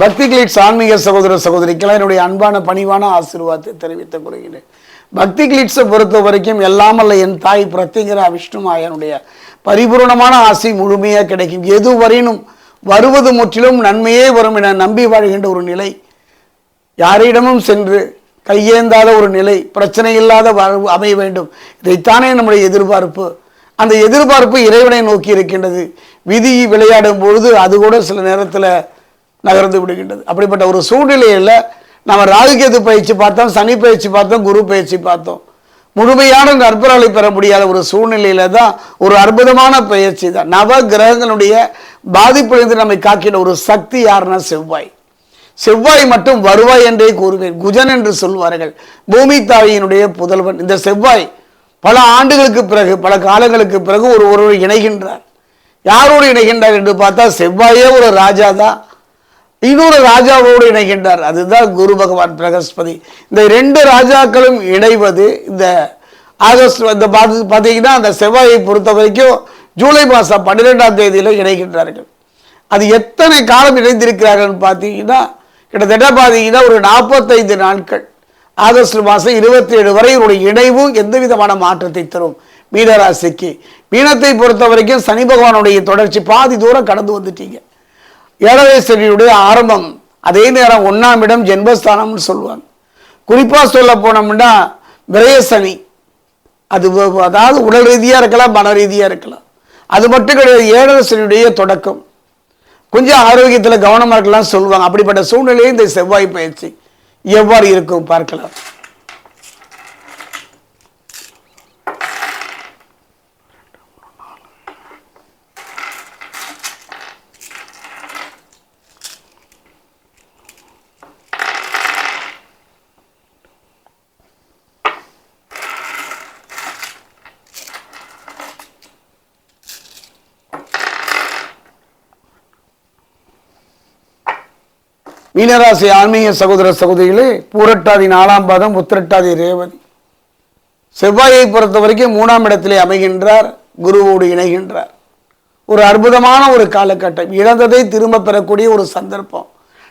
பக்தி கிளீட்ஸ் ஆன்மீக சகோதர சகோதரிக்கெல்லாம் என்னுடைய அன்பான பணிவான ஆசீர்வாதத்தை தெரிவித்துக் கொள்கிறேன். பக்தி கிளீட்ஸை பொறுத்த வரைக்கும் எல்லாமல்ல என் தாய் பிரத்திங்கிற விஷ்ணுமாயனுடைய பரிபூர்ணமான ஆசை முழுமையாக கிடைக்கும். எது வரையினும் வருவது முற்றிலும் நன்மையே வரும் என நம்பி வாழ்கின்ற ஒரு நிலை. யாரிடமும் சென்று கையேந்தாத ஒரு நிலை பிரச்சனை இல்லாத வாழ்வு அமைய வேண்டும். இதைத்தானே நம்முடைய எதிர்பார்ப்பு. அந்த எதிர்பார்ப்பு இறைவனை நோக்கி இருக்கின்றது. விதி விளையாடும் பொழுது அது கூட சில நேரத்தில் நகர்ந்து விடுகின்றது. அப்படிப்பட்ட ஒரு சூழ்நிலையில் நம்ம ராகுகேது பயிற்சி பார்த்தோம் சனி பயிற்சி பார்த்தோம் குரு பயிற்சி பார்த்தோம். முழுமையான நற்பலனை பெற முடியாத ஒரு சூழ்நிலையில தான் ஒரு அற்புதமான பயிற்சி தான். நவ கிரகங்களுடைய பாதிப்பிலிருந்து நம்மை காக்கிற ஒரு சக்தி யாருன்னா செவ்வாய். செவ்வாய் மட்டும் வருவாய் என்றே கூறுவேன். குஜன் என்று சொல்வார்கள். பூமி தாயினுடைய புதல்வன். இந்த செவ்வாய் பல ஆண்டுகளுக்கு பிறகு பல காலங்களுக்கு பிறகு ஒரு ஒருவர் இணைகின்றார். யாரோடு இணைகின்றார் என்று பார்த்தா செவ்வாயே ஒரு ராஜா தான். இன்னொரு ராஜாவோடு இணைகின்றார். அதுதான் குரு பகவான் பிரகஸ்பதி. இந்த ரெண்டு ராஜாக்களும் இணைவது இந்த ஆகஸ்ட் இந்த பார்த்து பார்த்தீங்கன்னா அந்த செவ்வாயை பொறுத்த வரைக்கும் ஜூலை மாதம் பன்னிரெண்டாம் தேதியில் இணைகின்றார்கள். அது எத்தனை காலம் இணைந்திருக்கிறார்கள் பார்த்தீங்கன்னா கிட்டத்தட்ட பார்த்தீங்கன்னா ஒரு நாற்பத்தைந்து நாட்கள். ஆகஸ்ட் மாதம் இருபத்தி ஏழு வரை இவருடைய இணைவு எந்த விதமான மாற்றத்தை தரும்? மீனராசிக்கு. மீனத்தை பொறுத்த வரைக்கும் சனி பகவானுடைய தொடர்ச்சி பாதி தூரம் கடந்து வந்துட்டீங்க. ஏழரை சனியுடைய ஆரம்பம் அதே நேரம் ஒன்றாம் இடம் ஜென்மஸ்தானம்னு சொல்லுவாங்க. குறிப்பாக சொல்ல போனோம்னா விரயசனி. அது அதாவது உடல் ரீதியாக இருக்கலாம் மன ரீதியாக இருக்கலாம். அது மட்டும் கிடையாது ஏழரை சனியுடைய தொடக்கம். கொஞ்சம் ஆரோக்கியத்தில் கவனமாக இருக்கலாம் சொல்லுவாங்க. அப்படிப்பட்ட சூழ்நிலையை இந்த செவ்வாய் பயிற்சி எவ்வாறு இருக்கும் பார்க்கலாம். மீனராசி ஆன்மீக சகோதர சகோதரிகளே பூரட்டாதி நாலாம் பாதம் உத்திரட்டாதி ரேவதி. செவ்வாயை பொறுத்த வரைக்கும் மூணாம் இடத்திலே அமைகின்றார் குருவோடு இணைகின்றார். ஒரு அற்புதமான ஒரு காலகட்டம் இழந்ததை திரும்ப பெறக்கூடிய ஒரு சந்தர்ப்பம்.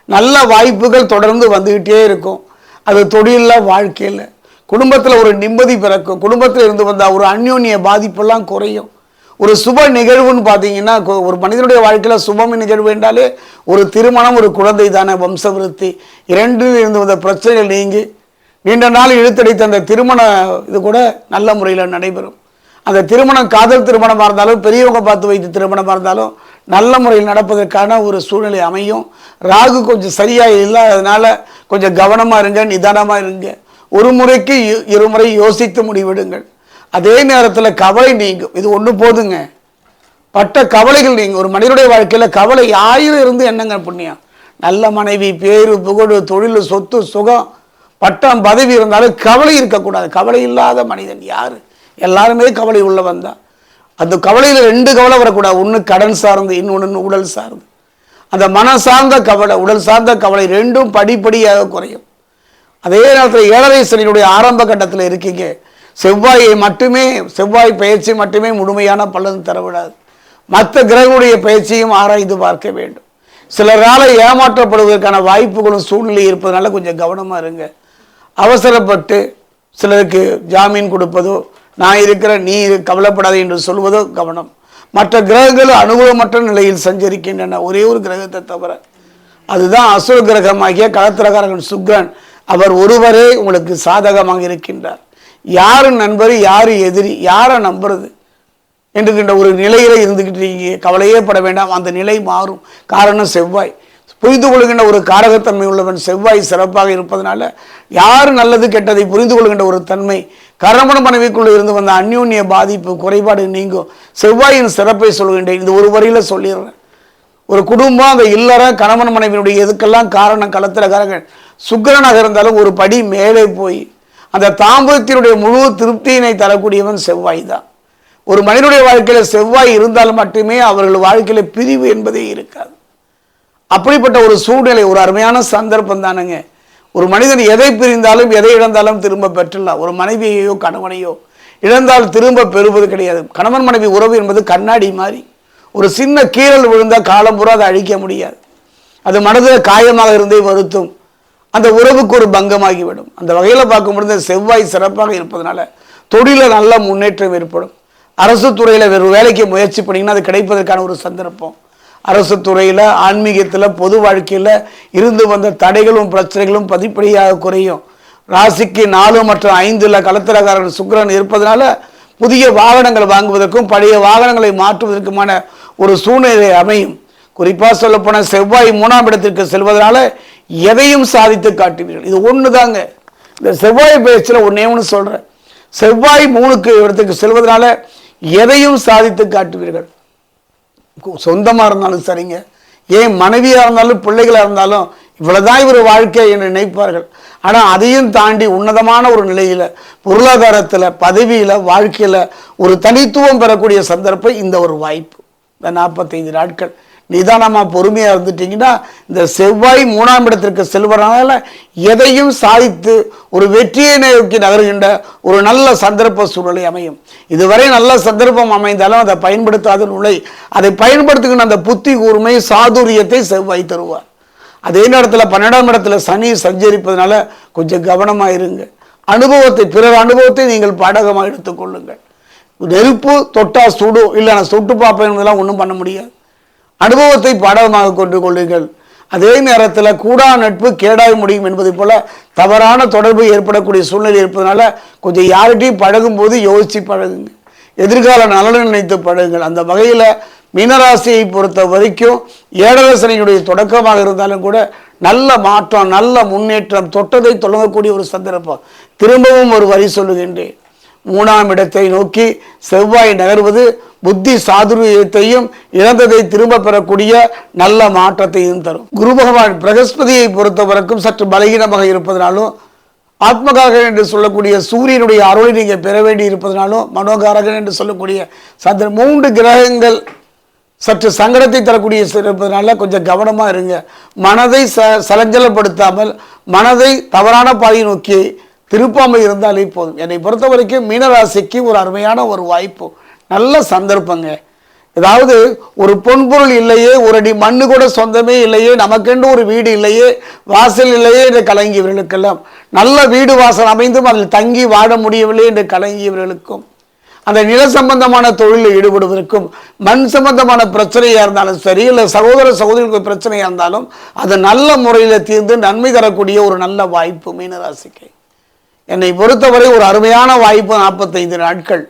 நல்ல வாய்ப்புகள் தொடர்ந்து வந்துகிட்டே இருக்கும். அது தொழிலில் வாழ்க்கையில். குடும்பத்தில் ஒரு நிம்மதி பிறக்கும். குடும்பத்தில் இருந்து வந்தால் ஒரு அந்யோன்ய பாதிப்பெல்லாம் குறையும். ஒரு சுப நிகழ்வுன்னு பார்த்தீங்கன்னா ஒரு மனிதனுடைய வாழ்க்கையில் சுபம் நிகழ்வு என்றாலே ஒரு திருமணம் ஒரு குழந்தை தானே வம்சவிருத்தி இரண்டு இருந்து வந்த பிரச்சனைகள் நீங்கி நீண்ட நாள் இழுத்தடித்த அந்த திருமண இது கூட நல்ல முறையில் நடைபெறும். அந்த திருமணம் காதல் திருமணமாக இருந்தாலும் பெரியவங்க பார்த்து வைத்து திருமணமாக இருந்தாலும் நல்ல முறையில் நடப்பதற்கான ஒரு சூழ்நிலை அமையும். ராகு கொஞ்சம் சரியாக இல்லாததுனால கொஞ்சம் கவனமாக இருங்க நிதானமாக இருங்க. ஒரு முறைக்கு இரு- இருமுறை யோசித்து முடிவிடுங்கள். அதே நேரத்தில் கவலை நீங்கும். இது ஒன்று போதுங்க. பட்ட கவலைகள் நீங்கள் ஒரு மனிதனுடைய வாழ்க்கையில் கவலை ஆயிரம் இருந்து என்னங்க புண்ணியம்? நல்ல மனைவி பேரு புகழ் தொழில் சொத்து சுகம் பட்டம் பதவி இருந்தாலும் கவலை இருக்கக்கூடாது. கவலை இல்லாத மனிதன் யார்? எல்லாருமே கவலை உள்ளவன் தான். அந்த கவலையில் ரெண்டு கவலை வரக்கூடாது. ஒன்று கடன் சார்ந்து இன்னொன்று உடல் சார்ந்து. அந்த மன சார்ந்த கவலை உடல் சார்ந்த கவலை ரெண்டும் படிப்படியாக குறையும். அதே நேரத்தில் ஏழரை சனியினுடைய ஆரம்ப கட்டத்தில் இருக்கீங்க. செவ்வாயை மட்டுமே செவ்வாய் பயிற்சி மட்டுமே முழுமையான பலன் தரவிடாது. மற்ற கிரகங்களுடைய பயிற்சியும் ஆராய்ந்து பார்க்க வேண்டும். சிலரால் ஏமாற்றப்படுவதற்கான வாய்ப்புகளும் சூழ்நிலை இருப்பதனால கொஞ்சம் கவனமாக இருங்க. அவசரப்பட்டு சிலருக்கு ஜாமீன் கொடுப்பதோ நான் இருக்கிற நீ கவலைப்படாது என்று சொல்வதோ கவனம். மற்ற கிரகங்கள் அனுகூலமற்ற நிலையில் சஞ்சரிக்கின்றன. ஒரே ஒரு கிரகத்தை தவிர. அதுதான் அசுர கிரகமாகிய களத்திரகாரகன் சுக்ரன். அவர் ஒருவரே உங்களுக்கு சாதகமாக இருக்கின்றார். யார் நண்பர் யார் எதிரி யாரை நம்புறது என்கின்ற ஒரு நிலையில இருந்துக்கிட்டு இருக்கீங்க கவலையே பட வேண்டாம். அந்த நிலை மாறும். காரணம் செவ்வாய். புரிந்து கொள்கின்ற ஒரு காரகத்தன்மை உள்ளவன் செவ்வாய் சிறப்பாக இருப்பதனால யார் நல்லது கெட்டதை புரிந்து கொள்கின்ற ஒரு தன்மை கரமண மனைவிக்குள்ளே இருந்து வந்த அந்யோன்ய பாதிப்பு குறைபாடு நீங்கும். செவ்வாயின் சிறப்பை சொல்கின்றேன். இது ஒரு வரியில சொல்லிடுறேன். ஒரு குடும்பம் அந்த இல்லற கணவன் மனைவியினுடைய எதுக்கெல்லாம் காரணம்? களத்திரக்காரங்கள் சுக்கரனாக இருந்தாலும் ஒரு படி மேலே போய் அந்த தாம்பத்தினுடைய முழு திருப்தியினை தரக்கூடியவன் செவ்வாய் தான். ஒரு மனிதனுடைய வாழ்க்கையில் செவ்வாய் இருந்தால் மட்டுமே அவர்கள் வாழ்க்கையில் பிரிவு என்பதே இருக்காது. அப்படிப்பட்ட ஒரு சூழ்நிலை ஒரு அருமையான சந்தர்ப்பம் தானுங்க. ஒரு மனிதன் எதை பிரிந்தாலும் எதை இழந்தாலும் திரும்ப பெற்றலாம் ஒரு மனைவியையோ கணவனையோ இழந்தால் திரும்ப பெறுவது கிடையாது. கணவன் மனைவி உறவு என்பது கண்ணாடி மாதிரி. ஒரு சின்ன கீறல் விழுந்தால் காலம் பூரா அதை அழிக்க முடியாது. அது மனதில் காயமாக இருந்தே வருத்தும். அந்த உறவுக்கு ஒரு பங்கமாகிவிடும். அந்த வகையில் பார்க்கும்பொழுது செவ்வாய் சிறப்பாக இருப்பதனால தொழிலில் நல்ல முன்னேற்றம் ஏற்படும். அரசு துறையில் வேறு வேலைக்கு முயற்சி பண்ணிங்கன்னா அது கிடைப்பதற்கான ஒரு சந்தர்ப்பம். அரசு துறையில் ஆன்மீகத்தில் பொது வாழ்க்கையில் இருந்து வந்த தடைகளும் பிரச்சனைகளும் பதிப்படியாக குறையும். ராசிக்கு நாலு மற்றும் ஐந்தில் கலத்திரக்காரர்கள் சுக்கரன் இருப்பதனால புதிய வாகனங்கள் வாங்குவதற்கும் பழைய வாகனங்களை மாற்றுவதற்குமான ஒரு சூழ்நிலை அமையும். குறிப்பாக சொல்லப்போன செவ்வாய் மூணாம் இடத்திற்கு செல்வதனால எதையும் சாதித்து காட்டுவீர்கள். இது ஒன்று தாங்க இந்த செவ்வாய் பேச்சில் ஒன்றே ஒன்று சொல்கிறேன் செவ்வாய் மூணுக்கு இடத்துக்கு செல்வதனால எதையும் சாதித்து காட்டுவீர்கள். சொந்தமாக இருந்தாலும் சரிங்க. ஏன் மனைவியாக இருந்தாலும் பிள்ளைகளாக இருந்தாலும் இவ்வளோதான் இவர் வாழ்க்கை என்று நினைப்பார்கள். ஆனால் அதையும் தாண்டி உன்னதமான ஒரு நிலையில் பொருளாதாரத்தில் பதவியில் வாழ்க்கையில் ஒரு தனித்துவம் பெறக்கூடிய சந்தர்ப்பம் இந்த ஒரு வாய்ப்பு. இந்த நாற்பத்தைந்து நாட்கள் நிதானமாக பொறுமையாக இருந்துட்டீங்கன்னா இந்த செவ்வாய் மூணாம் இடத்திற்கு செல்வதனால எதையும் சாதித்து ஒரு வெற்றியை நோக்கி நகர்கின்ற ஒரு நல்ல சந்தர்ப்ப சூழ்நிலை அமையும். இதுவரை நல்ல சந்தர்ப்பம் அமைந்தாலும் அதை பயன்படுத்தாத நுழை. அதை பயன்படுத்துகின்ற அந்த புத்தி கூர்மை சாதுரியத்தை செவ்வாய் தருவார். அதே நேரத்தில் பன்னெண்டாம் இடத்துல சனி சஞ்சரிப்பதனால கொஞ்சம் கவனமாக இருங்க. அனுபவத்தை பிறர் அனுபவத்தை நீங்கள் பாடகமாக எடுத்துக்கொள்ளுங்கள் நெருப்பு தொட்டா சுடும் இல்லை நான் சுட்டு பார்ப்பேன் ஒன்றும் பண்ண முடியாது. அனுபவத்தை பாடமாக கொண்டு கொள்ளுங்கள். அதே நேரத்தில் கூடா நட்பு கேடாய் முடியும் என்பதை போல தவறான தொடர்பு ஏற்படக்கூடிய சூழ்நிலை இருப்பதனால கொஞ்சம் யார்கிட்டையும் பழகும்போது யோசித்து பழகுங்க எதிர்கால நலன் நினைத்து பழகுங்கள். அந்த வகையில் மீனராசியை பொறுத்த வரைக்கும் ஏழரசனையுடைய தொடக்கமாக இருந்தாலும் கூட நல்ல மாற்றம் நல்ல முன்னேற்றம் தொட்டதை தொடங்கக்கூடிய ஒரு சந்தர்ப்பம். திரும்பவும் ஒரு வரி சொல்லுகின்றேன். மூணாம் இடத்தை நோக்கி செவ்வாய் நகர்வது புத்தி சாதுரியத்தையும் இழந்ததை திரும்ப பெறக்கூடிய நல்ல மாற்றத்தையும் தரும். குரு பகவான் பிரகஸ்பதியை பொறுத்தவரைக்கும் சற்று பலகீனமாக இருப்பதனாலும் ஆத்மகாரகன் என்று சொல்லக்கூடிய சூரியனுடைய அருளை நீங்கள் பெற வேண்டி இருப்பதனாலும் மனோகாரகன் என்று சொல்லக்கூடிய சந்திர மூன்று கிரகங்கள் சற்று சங்கடத்தை தரக்கூடிய இருப்பதனால கொஞ்சம் கவனமாக இருங்க. மனதை ச சலஞ்சலப்படுத்தாமல் மனதை தவறான பாதையை நோக்கி திருப்பாமல் இருந்தாலே போதும். என்னை பொறுத்த வரைக்கும் மீனராசிக்கு ஒரு அருமையான ஒரு வாய்ப்பு. நல்ல சந்தர்ப்பங்க. ஏதாவது ஒரு பொன்பொருள் இல்லையே ஒரு அடி மண்ணு கூட சொந்தமே இல்லையே நமக்கென்று ஒரு வீடு இல்லையே வாசல் இல்லையே என்று கலங்கியவர்களுக்கெல்லாம் நல்ல வீடு வாசல் அமைந்தும் அதில் தங்கி வாழ முடியவில்லை என்று கலங்கியவர்களுக்கும் அந்த நில சம்பந்தமான தொழிலில் ஈடுபடுவதற்கும் மண் சம்பந்தமான பிரச்சனையாக இருந்தாலும் சரி இல்லை சகோதர சகோதரிகளுக்கு பிரச்சனையாக இருந்தாலும் அது நல்ல முறையில் தீர்ந்து நன்மை தரக்கூடிய ஒரு நல்ல வாய்ப்பு மீனராசிக்கு. என்னை பொறுத்தவரை ஒரு அருமையான வாய்ப்பு நாற்பத்தைந்து நாட்கள்.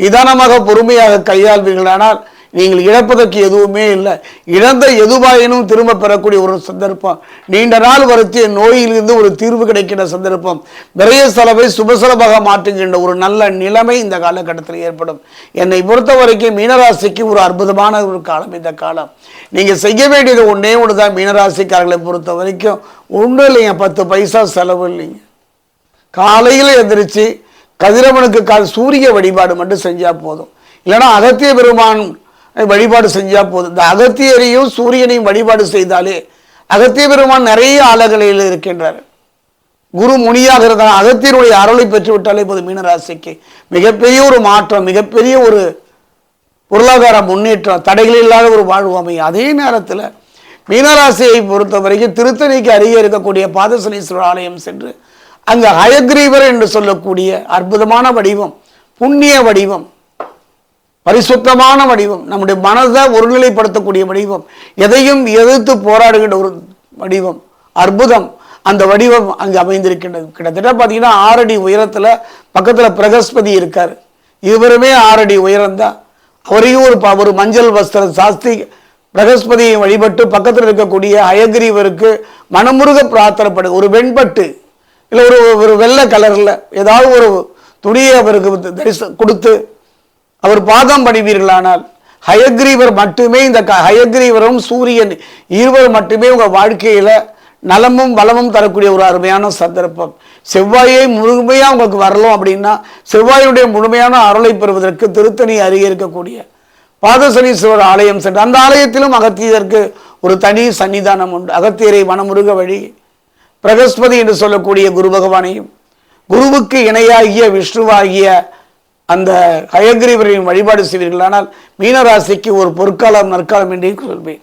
நிதானமாக பொறுமையாக கையாள்வீர்களானால் நீங்கள் இழப்பதற்கு எதுவுமே இல்லை. இழந்த எதுவாயினும் திரும்ப பெறக்கூடிய ஒரு சந்தர்ப்பம். நீண்ட நாள் வருத்திய நோயிலிருந்து ஒரு தீர்வு கிடைக்கின்ற சந்தர்ப்பம். விரைய செலவை சுபசலமாக மாற்றுகின்ற ஒரு நல்ல நிலைமை இந்த காலகட்டத்தில் ஏற்படும். என்னை பொறுத்த வரைக்கும் மீனராசிக்கு ஒரு அற்புதமான ஒரு காலம் இந்த காலம். நீங்கள் செய்ய வேண்டியது ஒன்றே ஒன்று தான் மீனராசிக்காரர்களை பொறுத்த வரைக்கும் ஒன்றும் இல்லைங்க பத்து பைசா செலவு இல்லைங்க. காலையில் எந்திரிச்சு கதிரவனுக்கு கால் சூரிய வழிபாடு மட்டும் செஞ்சால் போதும். இல்லைன்னா அகத்திய பெருமான் வழிபாடு செஞ்சால் போதும். இந்த அகத்தியரையும் சூரியனையும் வழிபாடு செய்தாலே அகத்திய பெருமான் நிறைய ஆலகலையில் இருக்கின்றார். குரு முனியாக இருந்தால் அகத்தியருடைய அருளை பெற்று விட்டாலே போதும் மீனராசிக்கு. மிகப்பெரிய ஒரு மாற்றம் மிகப்பெரிய ஒரு பொருளாதார முன்னேற்றம் தடைகள் இல்லாத ஒரு வாழ்வு அமையும். அதே நேரத்தில் மீனராசியை பொறுத்த வரைக்கும் திருத்தணிக்கு அருகே இருக்கக்கூடிய பாதசனீஸ்வரர் ஆலயம் சென்று அங்கு ஹயக்ரீவர் என்று சொல்லக்கூடிய அற்புதமான வடிவம் புண்ணிய வடிவம் பரிசுத்தமான வடிவம் நம்முடைய மனதை ஒருநிலைப்படுத்தக்கூடிய வடிவம் எதையும் எதிர்த்து போராடுகின்ற ஒரு வடிவம் அற்புதம் அந்த வடிவம் அங்கு அமைந்திருக்கின்றது. கிட்டத்தட்ட பார்த்தீங்கன்னா ஆறடி உயரத்தில் பக்கத்தில் பிரகஸ்பதி இருக்கார். இவருமே ஆறடி உயரம்தான் அவரையும் ஒரு ப- ஒரு மஞ்சள் வஸ்திரம் சாஸ்தி பிரகஸ்பதியை வழிபட்டு பக்கத்தில் இருக்கக்கூடிய அயகிரிவருக்கு மனமுருக பிரார்த்தனைப்படு ஒரு வெண்பட்டு இல்லை ஒரு ஒரு வெள்ளை கலரில் ஏதாவது ஒரு துணியை அவருக்கு தரிச கொடுத்து அவர் பாதம் பணிவீர்களானால் ஹயக்ரீவர் மட்டுமே இந்த க- ஹயக்ரீவரும் சூரியன் இருவர் மட்டுமே உங்கள் வாழ்க்கையில் நலமும் வளமும் தரக்கூடிய ஒரு அருமையான சந்தர்ப்பம். செவ்வாயை முழுமையாக உங்களுக்கு வரலாம் அப்படின்னா செவ்வாயுடைய முழுமையான அருளை பெறுவதற்கு திருத்தணி அருகே இருக்கக்கூடிய பாதசனீஸ்வரர் ஆலயம் சென்று அந்த ஆலயத்திலும் அகத்தியதற்கு ஒரு தனி சன்னிதானம் உண்டு. அகத்தியரை மனமுருக வழி பிரகஸ்பதி என்று சொல்லக்கூடிய குரு பகவானையும் குருவுக்கு இணையாகிய விஷ்ணுவாகிய அந்த ஹயக்ரீவரையும் வழிபாடு செய்வீர்களானால் மீனராசிக்கு ஒரு பொற்காலம் நற்காலம் என்றே சொல்வேன்.